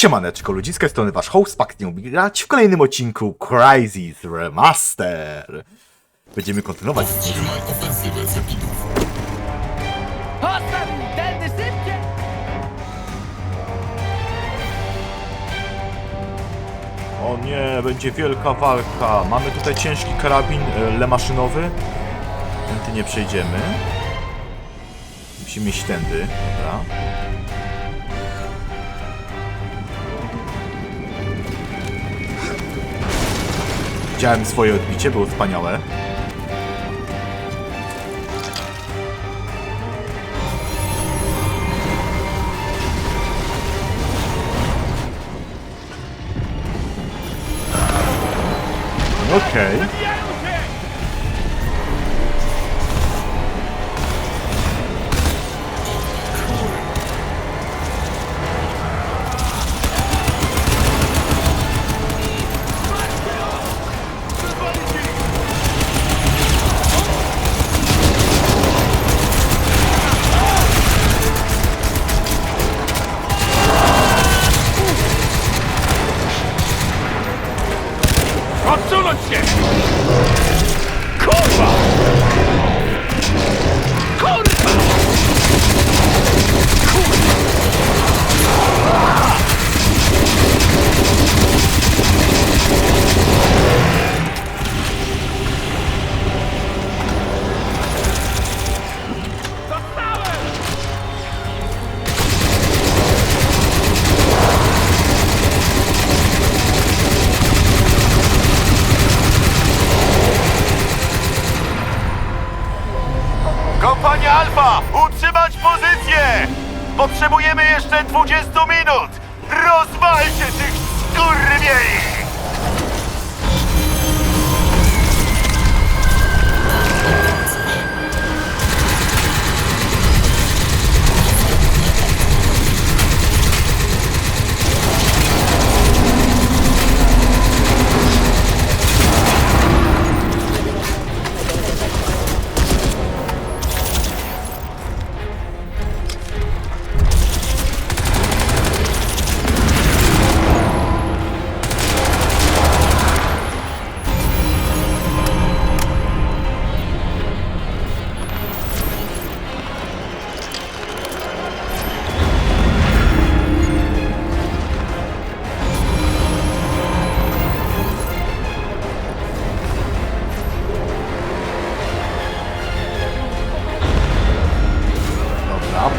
Siemaneczko ludziska, z strony wasz host, Pak nie grać w kolejnym odcinku Crysis Remaster. Będziemy kontynuować. O nie, będzie wielka walka. Mamy tutaj ciężki karabin e, lemaszynowy. Tędy nie przejdziemy. Musimy iść tędy, dobra. Widziałem swoje odbicie, było wspaniałe. Okej. Odsunąć Utrzymać pozycję! Potrzebujemy jeszcze 20 minut! Rozwalcie tych skurwieli!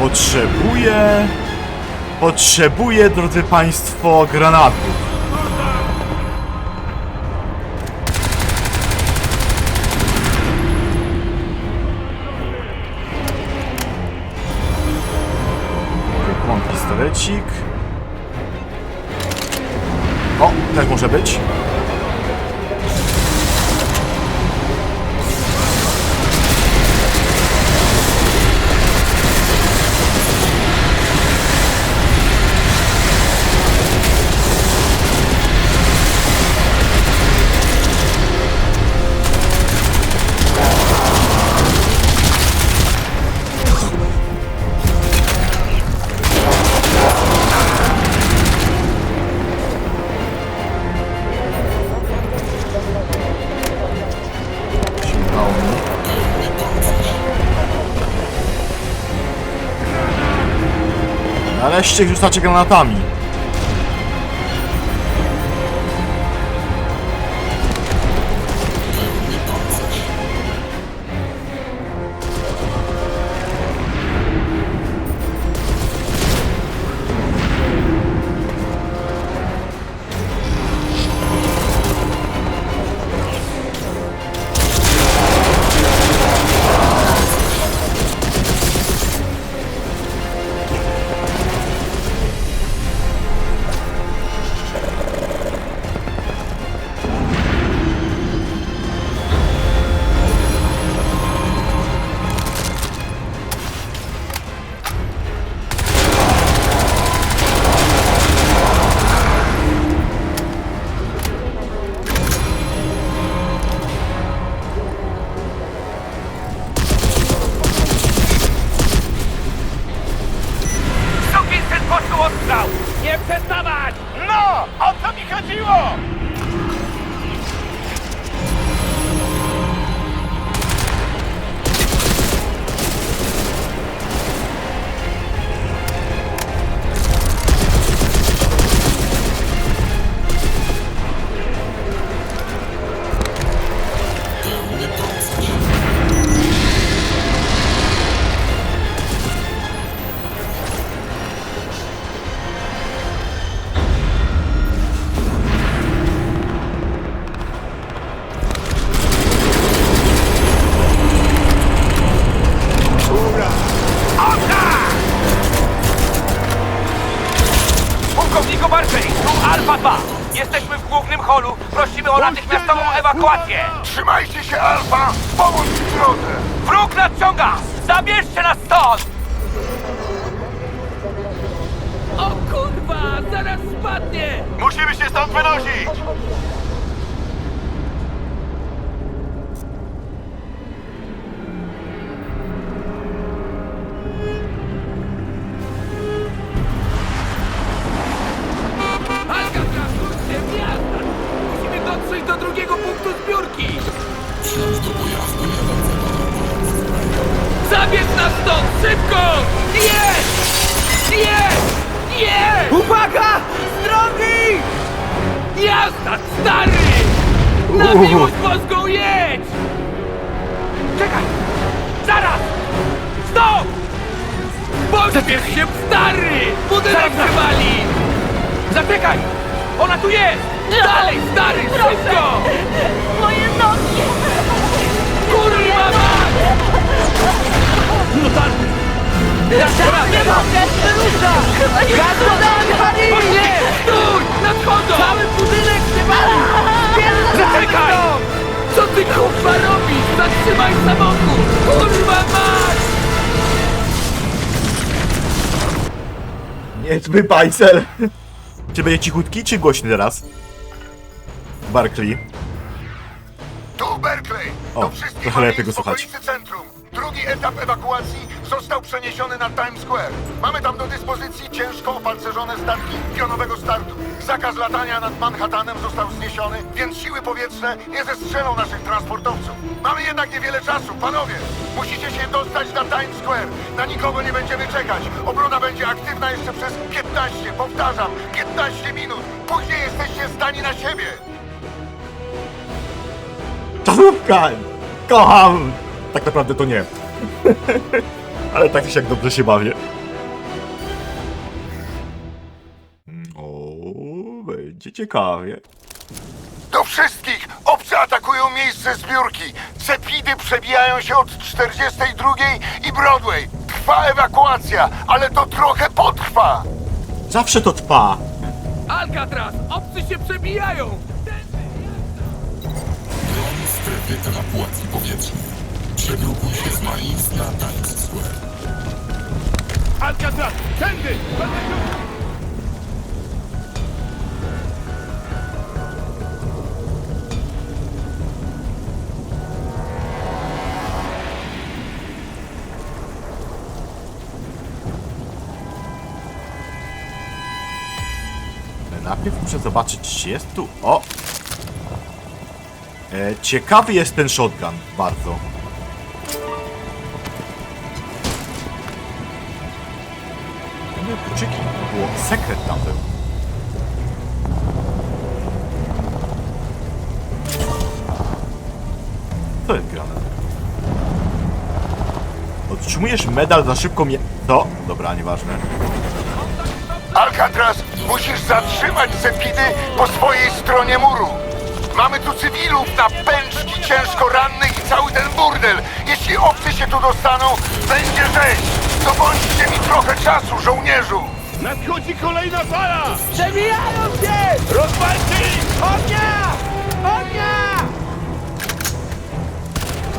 Potrzebuję... Potrzebuję, drodzy państwo, granatów. Pistolecik. O, też może być. 12 rzucacie granatami. Się wali! Zaczekaj! Ona tu jest! Dalej, stary, szybko! Moje nogi! Kurwa mać! No tak! Teraz, teraz, Nie mogę! Rusza! Chyba nie O nie! Stój! Nadchodzą! Cały budynek się wali! Zaczekaj! Co ty kurwa robisz? Zatrzymaj samochód! Kurwa mać! Niezły bajsel. Czy będzie cichutki, czy głośny teraz? Barkley. Tu Berkeley! O, Do wszystkich trochę lepiej go w słuchać. okolicy centrum. Drugi etap ewakuacji został przeniesiony na Times Square. Mamy tam do dyspozycji ciężko opancerzone statki pionowego startu. Zakaz latania nad Manhattanem został zniesiony, więc siły powietrzne nie zestrzelą naszych transportowców. Mamy jednak niewiele czasu, panowie! Musicie się dostać na Times Square. Na nikogo nie będziemy czekać. Obrona będzie aktywna jeszcze przez 15, powtarzam, 15 minut. Później jesteście zdani na siebie. Czasówka! Kocham! Tak naprawdę to nie. Ale tak czy siak dobrze się bawię. O, będzie ciekawie. Do wszystkich! Obcy atakują miejsce zbiórki! Cepidy przebijają się od 42 i Broadway. Trwa ewakuacja, ale to trochę potrwa! Zawsze to trwa. Alcatraz! Obcy się przebijają! strefy ewakuacji powietrznej. Przegrupuj się z Marines na Times Square. Alcatraz! Tędy! Najpierw muszę zobaczyć, czy jest tu... O! E, ciekawy jest ten shotgun, bardzo. Kluczyki. Było sekret tam był. Co jest grane? Otrzymujesz medal za szybką je... Co? Dobra, nieważne. Alcatraz, musisz zatrzymać Cepidy po swojej stronie muru! Mamy tu cywilów na pęczki ciężko rannych i cały ten burdel! Jeśli obcy się tu dostaną, będzie rzeź! Dobądźcie mi trochę czasu, żołnierzu! Nadchodzi kolejna fala! Przebijają się! Rozwalcie ich! Ognia! Ognia!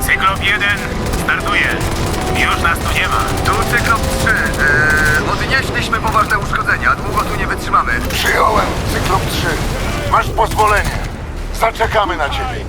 Cyklop 1 startuje. Już nas tu nie ma. Tu Cyklop 3. Eee, odnieśliśmy poważne uszkodzenia. Długo tu nie wytrzymamy. Przyjąłem, Cyklop 3. Masz pozwolenie. Zaczekamy na ciebie.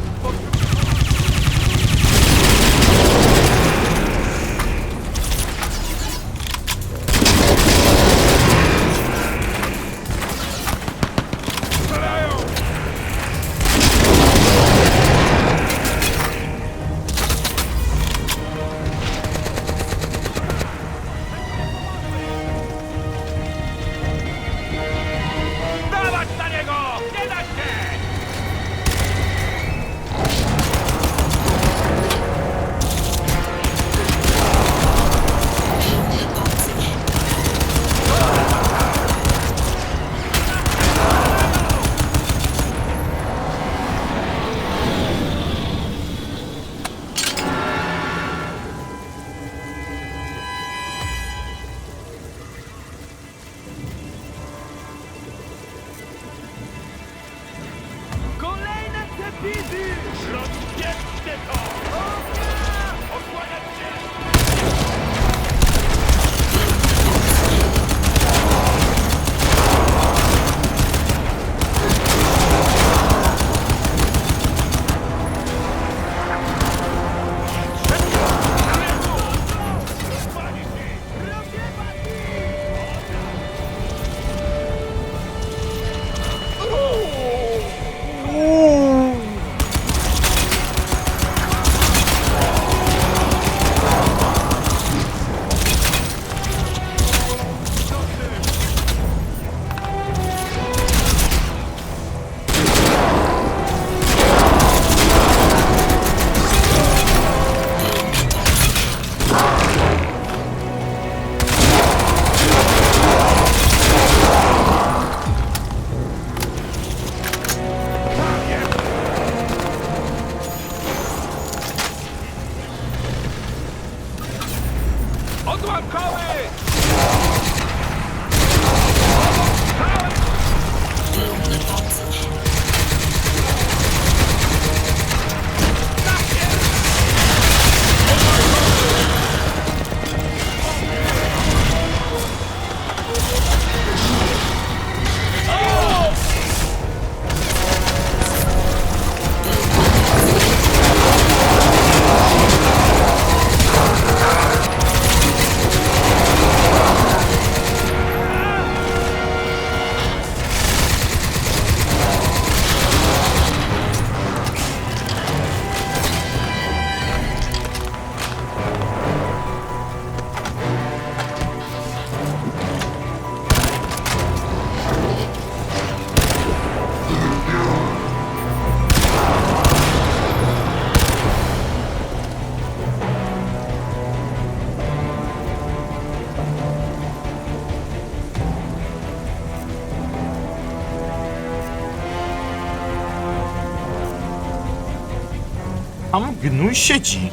Gnój siedzi.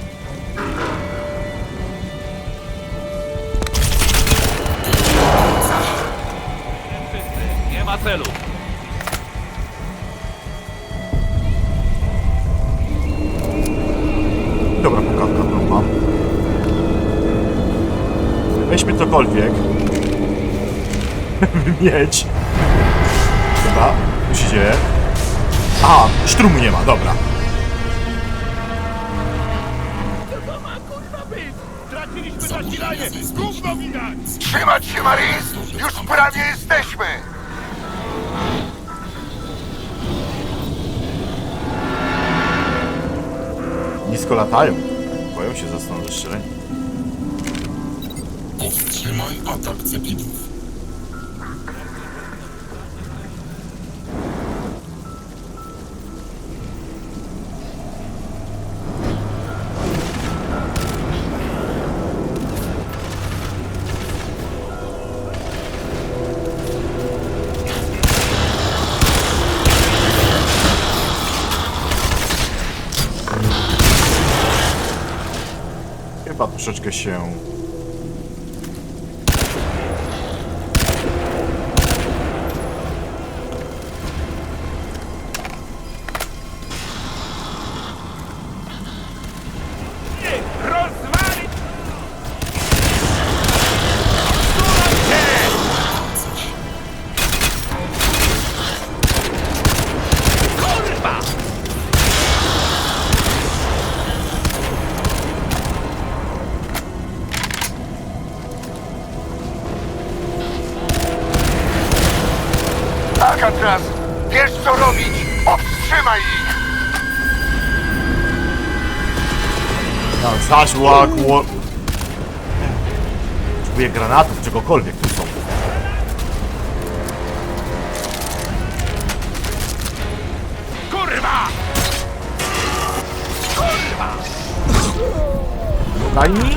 Nie ma celu. Dobra, którą mam. Weźmy cokolwiek. Mieć. Dobra, tu się dzieje. A, sztrumu nie ma, dobra. Latają. Boją się zostaną zestrzeleni. Powstrzymaj atak cepidów. Troszeczkę się... Alcatraz, wiesz co robić! Powstrzymaj ich! Zaszła kło... Potrzebuję granatów, czegokolwiek tu są. Kurwa! Kurwa! Daj mi?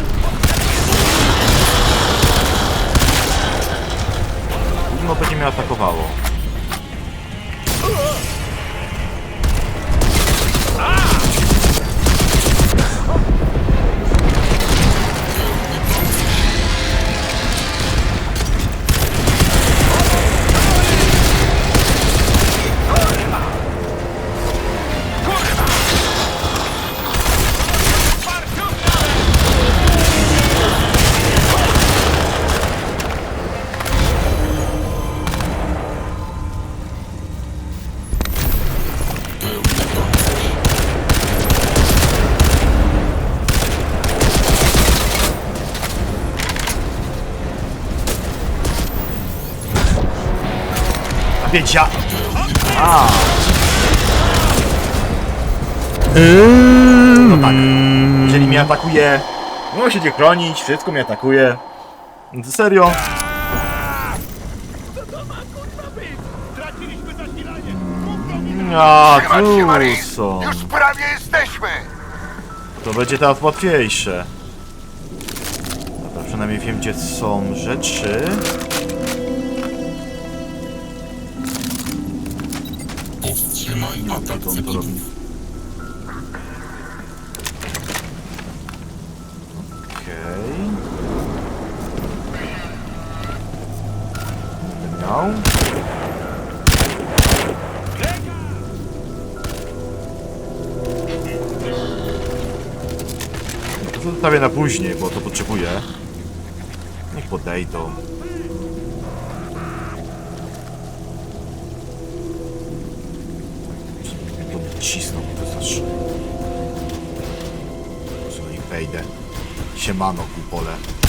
No będzie mnie atakowało. Wiedzia... A. No tak. Jeżeli mnie atakuje... No się nie chronić, wszystko mnie atakuje. No to serio? A, są. Już prawie jesteśmy! To będzie teraz łatwiejsze. Dobra, przynajmniej wiem, gdzie są rzeczy. Powstrzymaj atak Co on to robi? Okej. Miał. To zostawię na później, bo to potrzebuję. Niech podejdą. Wejdę. Siemano, kupole.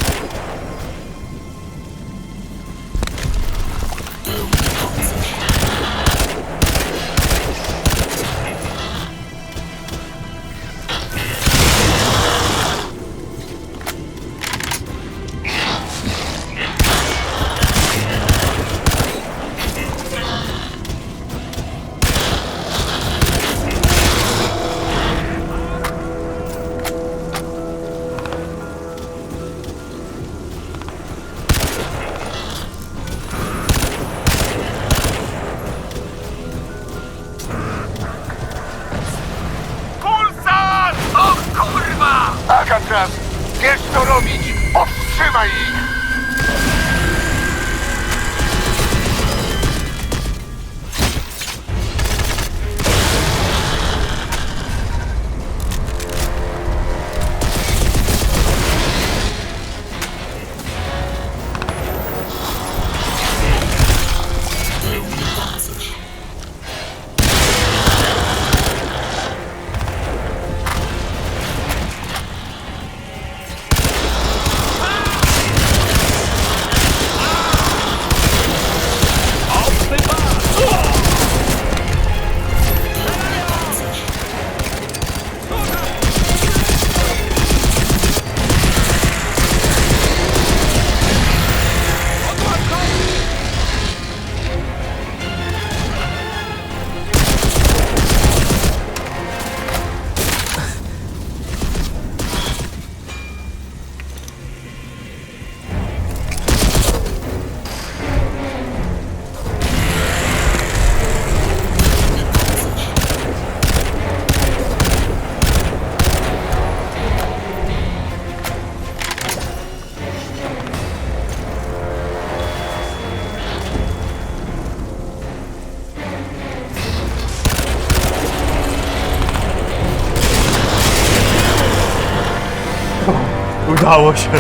Udało się.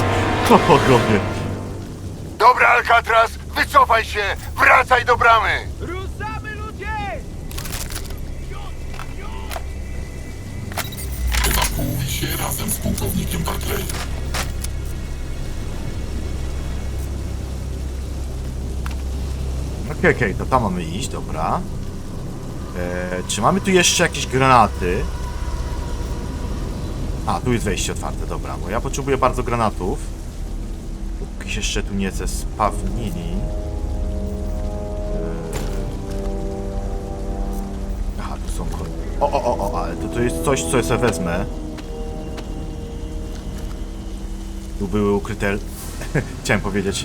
O bogowie. Dobra, Alcatraz, wycofaj się! Wracaj do bramy! Ruszamy ludzie! Ewakuuj się razem z pułkownikiem Barclayem. Okej, okej, to tam mamy iść, dobra. Eee, czy mamy tu jeszcze jakieś granaty? A, tu jest wejście otwarte, dobra, bo ja potrzebuję bardzo granatów. Póki się jeszcze tu nie zespawnili. Eee... Aha, tu są kolejne. O, o, o, o, ale to, to jest coś, co ja sobie wezmę. Tu były ukryte... Chciałem powiedzieć...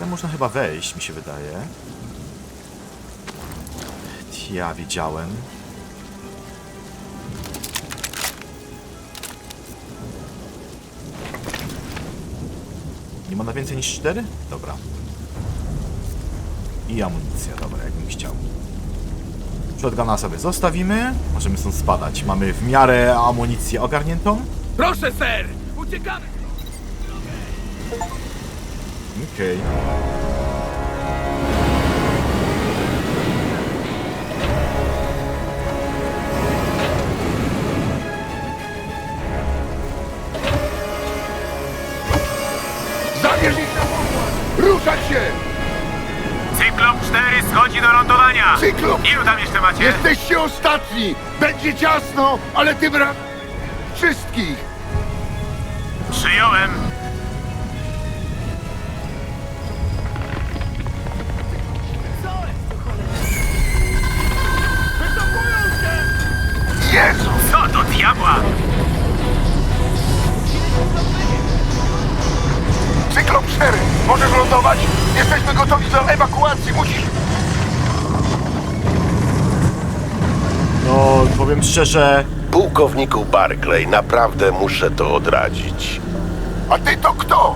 Tam można chyba wejść, mi się wydaje. Ja wiedziałem. Nie ma na więcej niż 4? Dobra. I amunicja, dobra, jakbym chciał. Shotguna sobie zostawimy. Możemy stąd spadać. Mamy w miarę amunicję ogarniętą. Proszę, ser! Uciekamy! Okej. Zabierz Ruszać się! Cyklop 4 Podchodzi do lądowania! Cyklop! Ilu tam jeszcze macie? Jesteście ostatni! Będzie ciasno, ale tym razem wszystkich! Przyjąłem. Gotowi do ewakuacji! Musisz... No, powiem szczerze, Pułkowniku Barclay, naprawdę muszę to odradzić. A ty to kto?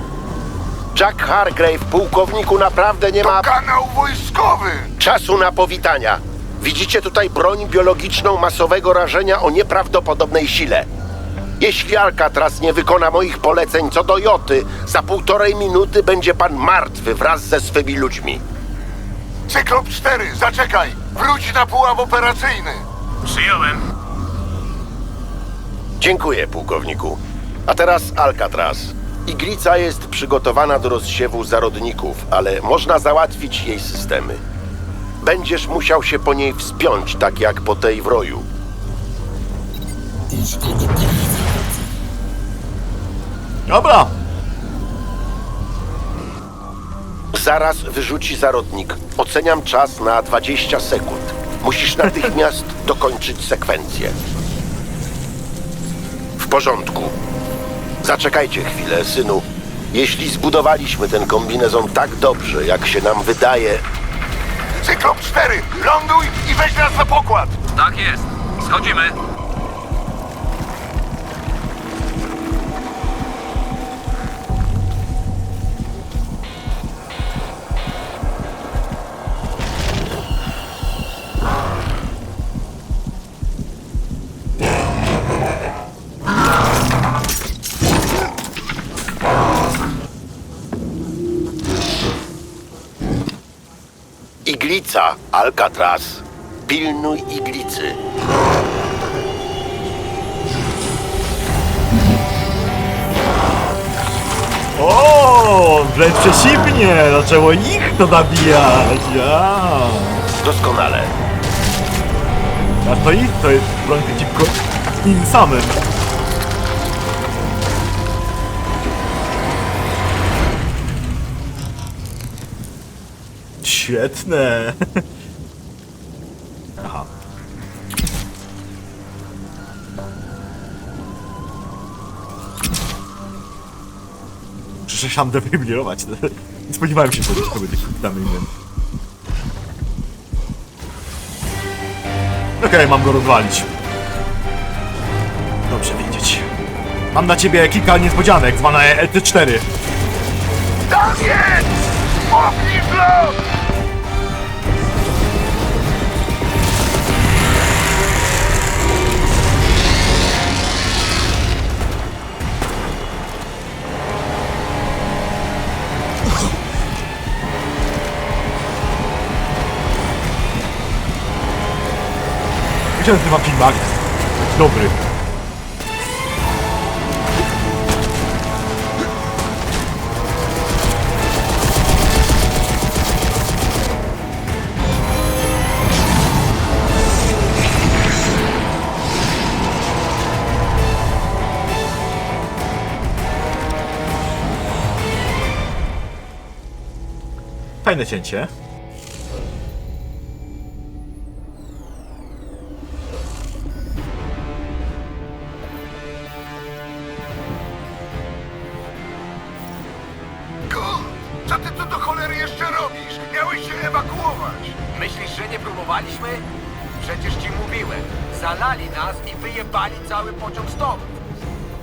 Jack Hargrave, pułkowniku, naprawdę nie To ma kanał wojskowy! czasu na powitania. Widzicie tutaj broń biologiczną masowego rażenia o nieprawdopodobnej sile. Jeśli Alcatraz nie wykona moich poleceń co do Joty, za półtorej minuty będzie pan martwy wraz ze swymi ludźmi. Cyklop 4, zaczekaj! Wróć na pułap operacyjny! Przyjąłem. Dziękuję, pułkowniku. A teraz Alcatraz. Iglica jest przygotowana do rozsiewu zarodników, ale można załatwić jej systemy. Będziesz musiał się po niej wspiąć, tak jak po tej w roju. Garnicę. Dobra. Zaraz wyrzuci zarodnik. Oceniam czas na 20 sekund. Musisz natychmiast dokończyć sekwencję. W porządku. Zaczekajcie chwilę, synu. Jeśli zbudowaliśmy ten kombinezon tak dobrze, jak się nam wydaje, Cyklop 4, ląduj i weź nas na pokład! Tak jest. Schodzimy. Iglica, Alcatraz, pilnuj iglicy. O, wręcz przeciwnie, zaczęło ich to nabijać. Ja. Doskonale. A to ich to jest broń przeciwko im samym. Świetne. Aha. Sam defibrylować. Nie spodziewałem się, że to będzie damy innym. Okej, mam go rozwalić. Dobrze wiedzieć. Mam dla ciebie kilka niespodzianek, zwane ET4. Tam jest! Myślałem, że mam filmak. Dobry. Fajne cięcie. Co ty tu do cholery jeszcze robisz? Miałeś się ewakuować! Myślisz, że nie próbowaliśmy? Przecież ci mówiłem. Zalali nas i wyjebali cały pociąg stąd.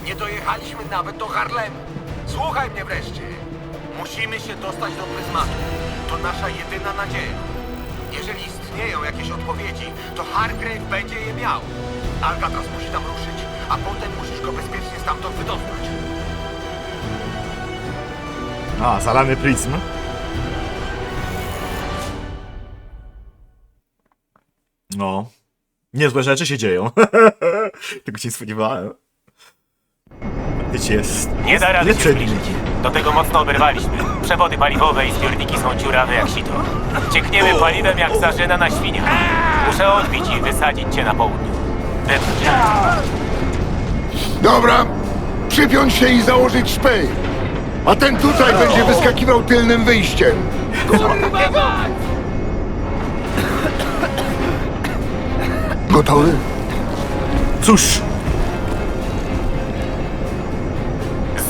Nie dojechaliśmy nawet do Harlemu. Słuchaj mnie wreszcie. Musimy się dostać do pryzmatu. To nasza jedyna nadzieja. Jeżeli istnieją jakieś odpowiedzi, to Hargrave będzie je miał. Alcatraz musi tam ruszyć, a potem musisz go bezpiecznie stamtąd wydostać. A, zalany pryzm. No. Niezłe rzeczy się dzieją. Tego się nie spodziewałem. Wiecie, jest... Nie da rady się zbliżyć. Do tego mocno oberwaliśmy. Przewody paliwowe i zbiorniki są dziurawe jak sito. Ciekniemy paliwem jak zarzyna na świnia. Muszę odbić i wysadzić cię na południu. Dobra, przypiąć się i założyć szpej. A ten tutaj będzie wyskakiwał tylnym wyjściem. Gotowy? Cóż,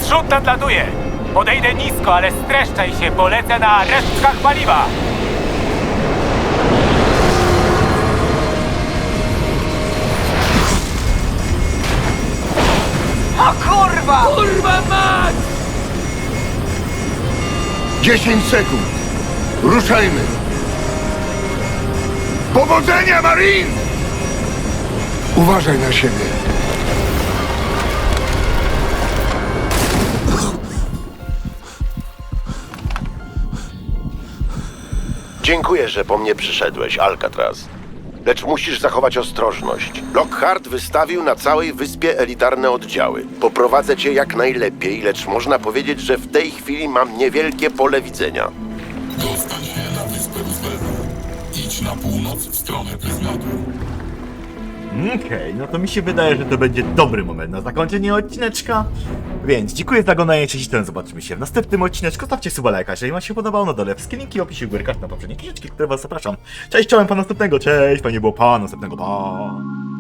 Zrzut nadlatuje! Podejdę nisko, ale streszczaj się, bo lecę na resztkach paliwa! O kurwa! Kurwa mać! 10 sekund. Ruszajmy. Powodzenia, Marine! Uważaj na siebie. Dziękuję, że po mnie przyszedłeś, Alcatraz. Lecz musisz zachować ostrożność. Lockhart wystawił na całej wyspie elitarne oddziały. Poprowadzę cię jak najlepiej, lecz można powiedzieć, że w tej chwili mam niewielkie pole widzenia. Dostań się na wyspę Roosevelta. Idź na północ w stronę Pryzmatu. Okej, no to mi się wydaje, że to będzie dobry moment na zakończenie odcineczka. Więc dziękuję za oglądanie, cześć, ten zobaczymy się w następnym odcineczku. Stawcie suba lajka, jeżeli wam się podobało, na dole wszystkie linki w opisie górkach na poprzednie książki, które was zapraszam. Cześć, czołem, pa następnego, cześć, fajnie było, pa następnego, pa.